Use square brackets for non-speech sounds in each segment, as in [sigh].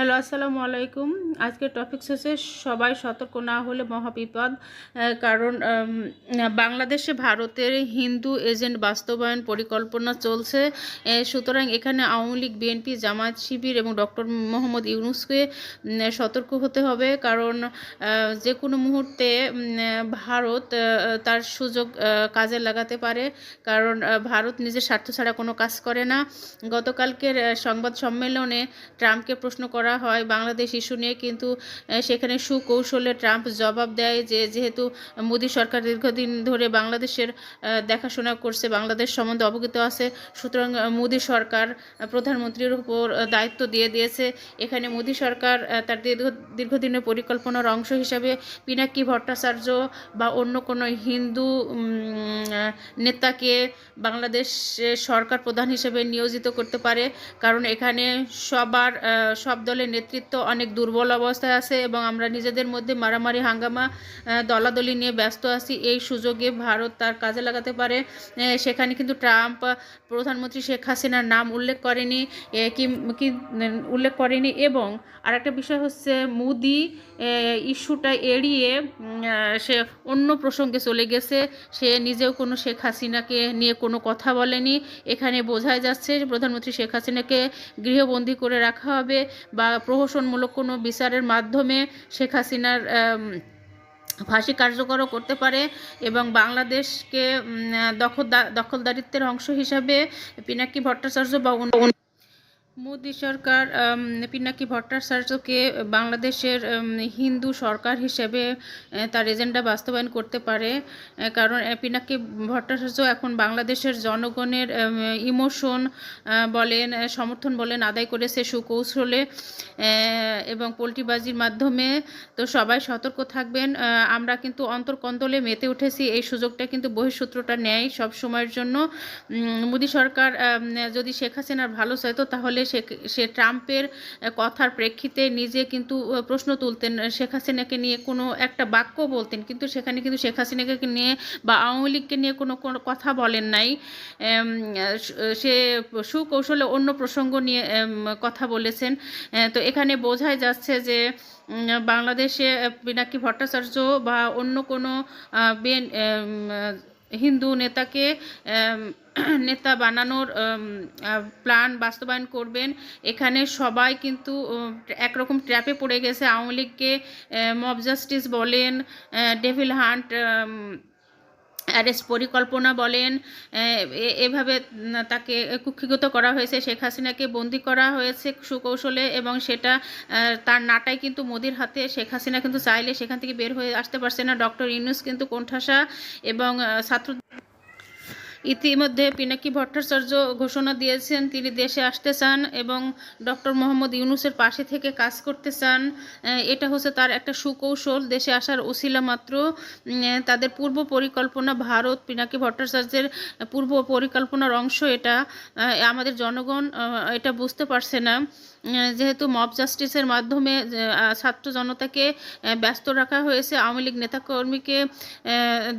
Hello, আসসালামু আলাইকুম। আজকের টপিক শেষে সবাই সতর্ক না হলে মহাবিপদ কারণ বাংলাদেশে ভারতের হিন্দু এজেন্ট বাস্তবায়ন পরিকল্পনা চলছে। সুতরাং এখানে আওয়ামী লীগ, বিএনপি, জামায়াত শিবির এবং ডক্টর মোহাম্মদ ইউনুসকে সতর্ক হতে হবে। কারণ যে কোনো মুহূর্তে ভারত তার সুযোগ কাজে লাগাতে পারে। কারণ ভারত নিজের স্বার্থ ছাড়া কোনো কাজ করে না। গতকালকের সংবাদ সম্মেলনে ট্রাম্পকে প্রশ্ন করা হয় বাংলাদেশ ইস্যু নিয়ে, কিন্তু সেখানে সুকৌশলে ট্রাম্প জবাব দেয় যে, যেহেতু মোদী সরকার দীর্ঘদিন ধরে বাংলাদেশের দেখাশোনা করছে, বাংলাদেশ সম্বন্ধে অবগত আছে, সুতরাং মোদী সরকার প্রধানমন্ত্রীর উপর দায়িত্ব দিয়ে দিয়েছে। এখানে মোদী সরকার তার দীর্ঘ, দীর্ঘদিনের পরিকল্পনার অংশ হিসাবে পিনাকি ভট্টাচার্য বা অন্য কোনো হিন্দু নেতাকে বাংলাদেশ সরকার প্রধান হিসেবে নিয়োজিত করতে পারে, কারণ এখানে সবার সব দলের নেতৃত্ব অনেক দুর্বল অবস্থায় আছে এবং আমরা নিজেদের মধ্যে মারামারি, হাঙ্গামা দলাদলি নিয়ে ব্যস্ত আছি। এই সুযোগে ভারত তার কাজে লাগাতে পারে। সেখানে কিন্তু ট্রাম্প, প্রধানমন্ত্রী শেখ হাসিনার নাম উল্লেখ করেনি। কি উল্লেখ করেনি এবং আরেকটা বিষয় হচ্ছে মোদি ইস্যুটা এড়িয়ে সে অন্য প্রসঙ্গে চলে গেছে। সে নিজেও কোনো শেখ হাসিনাকে নিয়ে কোনো কথা বলেনি। এখানে বোঝাই যাচ্ছে প্রধানমন্ত্রী শেখ হাসিনাকে গৃহবন্দী করে রাখা হবে বা প্রহসনমূলক কোনো বিচারের মাধ্যমে শেখ হাসিনার ফাঁসি কার্যকরও করতে পারে এবং বাংলাদেশকে দখল দখলদারিত্বের অংশ হিসাবে পিনাকি ভট্টাচার্য বা মোদী সরকার পিনাকি ভট্টাচার্যকে বাংলাদেশের হিন্দু সরকার হিসেবে তার এজেন্ডা বাস্তবায়ন করতে পারে কারণ পিনাকি ভট্টাচার্য এখন বাংলাদেশের জনগণের ইমোশন বলেন সমর্থন বলেন, আদায় করেছে সুকৌশলে এবং পোল্ট্রিবাজির মাধ্যমে। তো সবাই সতর্ক থাকবেন আমরা কিন্তু অন্তর্কন্দলে মেতে উঠেছি, এই সুযোগটা কিন্তু বহিঃসূত্রটা নেয় সব সময়ের জন্য। মোদী সরকার যদি শেখ হাসিনার ভালো চাইতো তাহলে সে সে ট্রাম্পের কথার প্রেক্ষিতে নিজে কিন্তু প্রশ্ন তুলতেন শেখ হাসিনাকে নিয়ে কোনো একটা বাক্য বলতেন। কিন্তু সেখানে কিন্তু শেখ হাসিনাকে নিয়ে বা আওয়ামী লীগকে নিয়ে কোনো কোনো কথা বলেন নাই। সে সুকৌশলে অন্য প্রসঙ্গ নিয়ে কথা বলেছেন। তো এখানে বোঝাই যাচ্ছে যে বাংলাদেশে পিনাকি ভট্টাচার্য বা অন্য কোনো বেন হিন্দু নেতাকে [clears throat] নেতা বানানোর প্ল্যান বাস্তবায়ন করবেন। এখানে সবাই কিন্তু একরকম ট্র্যাপে পড়ে গেছে। আওয়ামী লীগকে মব জাস্টিস বলেন ডেভিল হান্ট অ্যারেস্ট পরিকল্পনা বলেন এভাবে তাকে কুক্ষিগত করা হয়েছে। শেখ হাসিনাকে বন্দি করা হয়েছে সুকৌশলে এবং সেটা তার নাটাই কিন্তু মোদির হাতে। শেখ হাসিনা কিন্তু চাইলে সেখান থেকে বের হয়ে আসতে পারছে না। ডক্টর ইউনুস কিন্তু কোণঠাসা এবং ছাত্র ইতিমধ্যে পিনাকি ভট্টাচার্য ঘোষণা দিয়েছেন, তিনি দেশে আসতে চান এবং ডক্টর মোহাম্মদ ইউনুসের পাশে থেকে কাজ করতে চান। এটা হচ্ছে তার একটা সুকৌশল, দেশে আসার ওসিলা মাত্র। তাদের পূর্ব পরিকল্পনা ভারত, পিনাকি ভট্টাচার্যের পূর্ব পরিকল্পনার অংশ এটা। আমাদের জনগণ এটা বুঝতে পারছে না। যেহেতু মব জাস্টিসের মাধ্যমে ছাত্র জনতাকে ব্যস্ত রাখা হয়েছে, আওয়ামী লীগ নেতাকর্মীকে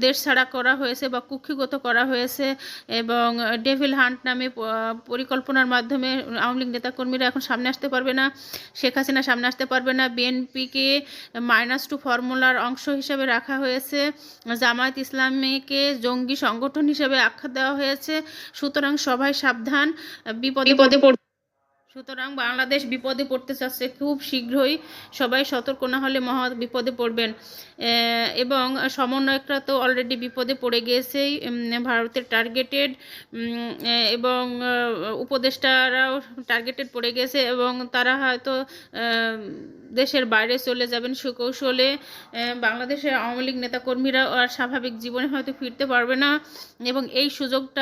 দেশ ছাড়া করা হয়েছে বা কুক্ষিগত করা হয়েছে। এবং ডেভিল হান্ট নামে পরিকল্পনার মাধ্যমে আওয়ামী লীগ নেতাকর্মীরা এখন সামনে আসতে পারবে না। শেখ হাসিনা সামনে আসতে পারবে না। বিএনপিকে মাইনাস টু ফর্মুলার অংশ হিসেবে রাখা হয়েছে। জামায়াত ইসলামীকে জঙ্গি সংগঠন হিসেবে আখ্যা দেওয়া হয়েছে। সুতরাং সবাই সাবধান। বিপদে বিপদে সুতরাং বাংলাদেশ বিপদে পড়তে চাচ্ছে খুব শীঘ্রই। সবাই সতর্ক না হলে মহা বিপদে পড়বেন। এবং সমন্বয়করা তো অলরেডি বিপদে পড়ে গিয়েছেই ভারতের টার্গেটেড এবং উপদেষ্টারাও টার্গেটেড পড়ে গেছে এবং তারা হয়তো দেশের বাইরে চলে যাবেন সুকৌশলে। বাংলাদেশের আওয়ামী লীগ নেতাকর্মীরা আর স্বাভাবিক জীবনে হয়তো ফিরতে পারবে না। এবং এই সুযোগটা